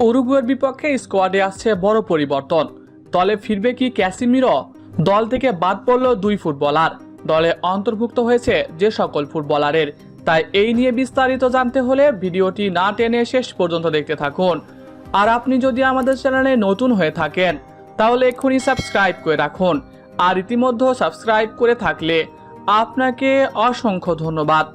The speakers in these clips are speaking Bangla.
উরুগুয়ের বিপক্ষে স্কোয়াডে আসছে বড় পরিবর্তন। দলে ফিরবে কি ক্যাসিমিরো? দল থেকে বাদ পড়ল দুই ফুটবলার। দলে অন্তর্ভুক্ত হয়েছে যে সকল ফুটবলারের। তাই এই নিয়ে বিস্তারিত জানতে হলে ভিডিওটি না টেনে শেষ পর্যন্ত দেখতে থাকুন। আর আপনি যদি আমাদের চ্যানেলে নতুন হয়ে থাকেন, তাহলে এক্ষুনি সাবস্ক্রাইব করে রাখুন। আর ইতিমধ্যে সাবস্ক্রাইব করে থাকলে আপনাকে অসংখ্য ধন্যবাদ।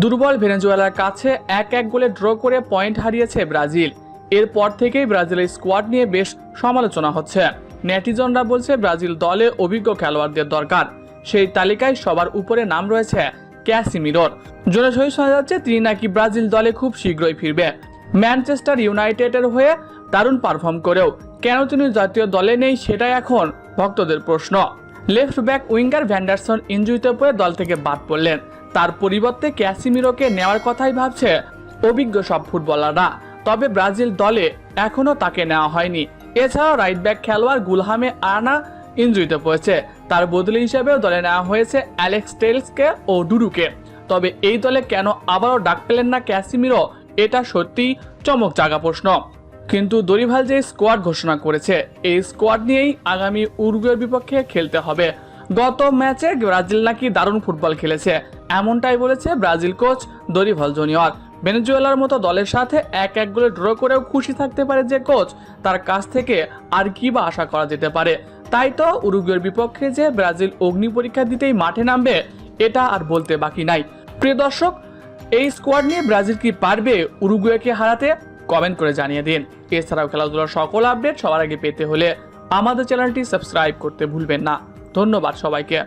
দুর্বল ভেনেজুয়েলার কাছে এক এক গোলে ড্র করে পয়েন্ট হারিয়েছে ব্রাজিল। এরপর থেকেই ব্রাজিলের স্কোয়াড নিয়ে বেশ সমালোচনা হচ্ছে। নেটিজনরা বলছে ব্রাজিল দলে অভিজ্ঞ খেলোয়াড়দের দরকার। সেই তালিকায় সবার উপরে নাম রয়েছে ক্যাসিমিরোর জোরে সহি শোনা যাচ্ছে, তিনি নাকি ব্রাজিল দলে খুব শীঘ্রই ফিরবে। ম্যানচেস্টার ইউনাইটেডের হয়ে দারুণ পারফর্ম করেও কেন তিনি জাতীয় দলে নেই সেটাই এখন ভক্তদের প্রশ্ন। লেফট ব্যাক উইঙ্গার ভ্যান্ডারসন ইঞ্জুরিতে পড়ে দল থেকে বাদ পড়লেন। তার পরিবর্তে ক্যাসিমিরোকে নেওয়ার কথাই ভাবছে অভিজ্ঞ সব ফুটবলাররা। তবে ব্রাজিল দলে এখনও তাকে নেওয়া হয়নি। এছাড়াও রাইট ব্যাক খেলোয়াড় গুলহামে আনা ইঞ্জুরিতে পড়েছে। তার বদলি হিসেবেও দলে নেওয়া হয়েছে অ্যালেক্স টেলসকে ও ডুরুকে তবে এই দলে কেন আবারও ডাক পেলেন না ক্যাসিমিরো, এটা সত্যিই চমক জাগা প্রশ্ন। কিন্তু দরিভাল যে স্কোয়াড ঘোষণা করেছে, এই স্কোয়াড নিয়েই আগামী উরুগুয়ের বিপক্ষে খেলতে হবে। গত ম্যাচে ব্রাজিল নাকি দারুণ ফুটবল খেলেছে, এমনটাই বলেছে ব্রাজিল কোচ দরিভাল জুনিয়র। ভেনেজুয়েলার মতো দলের সাথে এক এক গোলে ড্র করেও খুশি থাকতে পারে যে কোচ, তার কাছ থেকে আর কি বা আশা করা যেতে পারে? তাই তো উরুগুয়ের বিপক্ষে যে ব্রাজিল অগ্নি পরীক্ষা দিতেই মাঠে নামবে, এটা আর বলতে বাকি নাই। প্রিয় দর্শক, এই স্কোয়াড নিয়ে ব্রাজিল কি পারবে উরুগুয়েকে হারাতে? কমেন্ট করে জানিয়ে দিন। এছাড়াও খেলাধুলার সকল আপডেট সবার আগে পেতে হলে আমাদের চ্যানেলটি সাবস্ক্রাইব করতে ভুলবেন না। ধন্যবাদ সবাইকে।